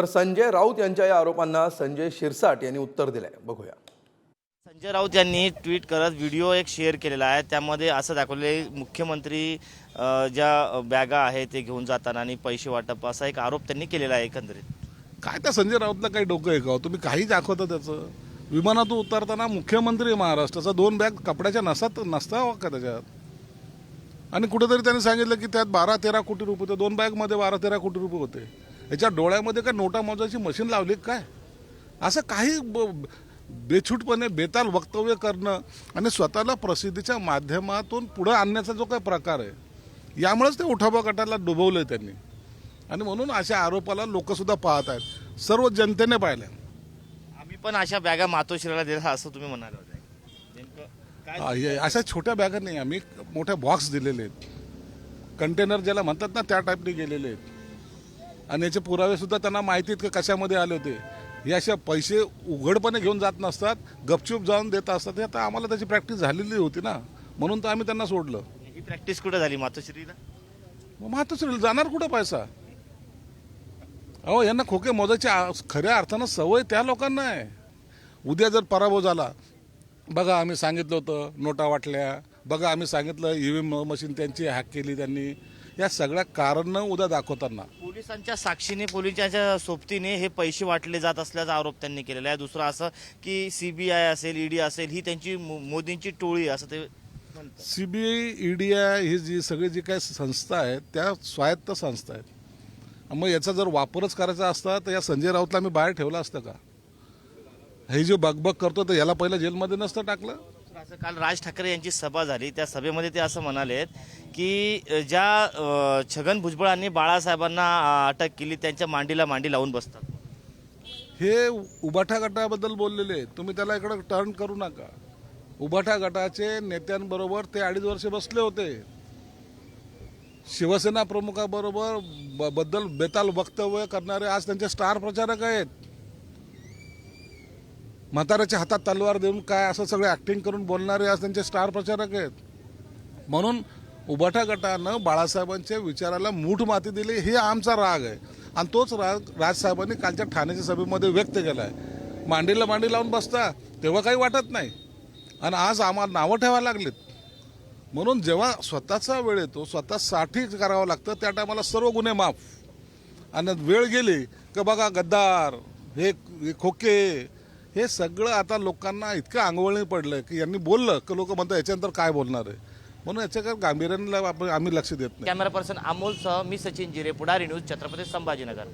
तर संजय राऊत यांच्या या आरोपांना संजय शिरसाट यांनी उत्तर दिलंय. बघूया. संजय राऊत यांनी ट्विट करत व्हिडिओ एक शेअर केलेला आहे. त्यामध्ये असं दाखवले मुख्यमंत्री ज्या बॅगा आहेत ते घेऊन जाताना आणि पैसे वाटप असा एक आरोप त्यांनी केलेला आहे एकंदरीत. काय त्या संजय राऊतला काही डोकं आहे का? हो? तुम्ही काही दाखवता त्याचं? विमानातून उतरताना मुख्यमंत्री आहे महाराष्ट्राचा दोन बॅग कपड्याच्या नसात नसता का त्याच्यात? आणि कुठेतरी त्यांनी सांगितलं की त्यात बारा तेरा कोटी रुपये होते. दोन बॅगमध्ये बारा तेरा कोटी रुपये होते. याच्या डोळ्यामध्ये काय नोटा मोजायची मशीन लावली काय? असं काही बेछूटपणे बेताल वक्तव्य करणं आणि स्वतःला प्रसिद्धीच्या माध्यमातून पुढं आणण्याचा जो काही प्रकार आहे यामुळेच ते उठावा गटाला डुबवलंय त्यांनी. आणि म्हणून अशा आरोपाला लोक सुद्धा पाहत आहेत. सर्व जनतेने पाहिल्या. आम्ही पण अशा बॅगा मातोश्रीला दिल्या असं तुम्ही म्हणाले अशा छोट्या बॅगा नाही आम्ही मोठ्या बॉक्स दिलेले आहेत. कंटेनर ज्याला म्हणतात ना त्या टाईपने गेलेले आहेत. आणि याचे पुरावे सुद्धा त्यांना माहिती आहेत का कशामध्ये आले होते. हे अशा पैसे उघडपणे घेऊन जात नसतात गपचूप जाऊन देत असतात. हे आता आम्हाला त्याची प्रॅक्टिस झालेली होती ना. म्हणून तर आम्ही त्यांना सोडलं. ही प्रॅक्टिस कुठं झाली? मातोश्रीला? मग मातोश्री जाणार कुठं पैसा? अहो यांना खोके मोजायची आ- खऱ्या अर्थानं सवय त्या लोकांना आहे. उद्या जर पराभव झाला बघा आम्ही सांगितलं होतं नोटा वाटल्या. बघा आम्ही सांगितलं ईव्हीएम मशीन त्यांची हॅक केली त्यांनी. या सगळ्या कारणं उद्या दाखवताना. पोलिसांच्या साक्षीने पोलिसांच्या सोबतीने हे पैसे वाटले जात असल्याचा आरोप त्यांनी केलेला आहे. दुसरं असं की सीबीआय असेल ईडी असेल ही त्यांची मोदींची टोळी असं ते सीबीआय ईडीआय ही जी सगळी जी काही संस्था आहेत त्या स्वायत्त संस्था आहेत. मग याचा जर वापरच करायचा असता तर या संजय राऊतला मी बाहेर ठेवलं असतं का? हे जे बगबग करतो तर याला पहिलं जेलमध्ये नसतं टाकलं? असं काल राज ठाकरे यांची सभा झाली. त्या सभेमध्ये ते असं म्हणालेत की ज्या छगन भुजबळांनी बाळासाहेबांना अटक केली त्यांच्या मांडीला मांडी लावून बसतात. हे उबाठा गटाबद्दल बोललेले तुम्ही त्याला इकडं टर्न करू नका. उबाठा गटाचे नेत्यांबरोबर ते अडीच वर्ष बसले होते. शिवसेना प्रमुखाबरोबरबद्दल बेताल वक्तव्य करणारे आज त्यांचे स्टार प्रचारक आहेत. म्हाताऱ्याच्या हातात तलवार देऊन काय असं सगळे ॲक्टिंग करून बोलणारे आज त्यांचे स्टार प्रचारक आहेत. म्हणून उबाठा गटानं बाळासाहेबांच्या विचाराला मूठ माती दिली हे आमचा राग आहे. आणि तोच राग राजसाहेबांनी कालच्या ठाण्याच्या सभेमध्ये व्यक्त केला आहे मांडीला मांडी लावून बसता तेव्हा काही वाटत नाही. आणि आज आम्हाला नावं ठेवायला लागलीत. म्हणून जेव्हा स्वतःचा वेळ येतो स्वतःसाठी करावं लागतं त्या टायमाला सर्व गुन्हे माफ. आणि वेळ गेली की बघा गद्दार हे खोके हे सगळं आता लोकांना इतकं आंघोळणी पडलं की यांनी बोललं की लोक म्हणतात याच्यानंतर काय बोलणार आहे? म्हणून याच्याकडे गांभीर्याने आपण आम्ही लक्ष देत नाही. कॅमेरा पर्सन अमोलसह मी सचिन जिरे पुढारी न्यूज छत्रपती संभाजीनगर.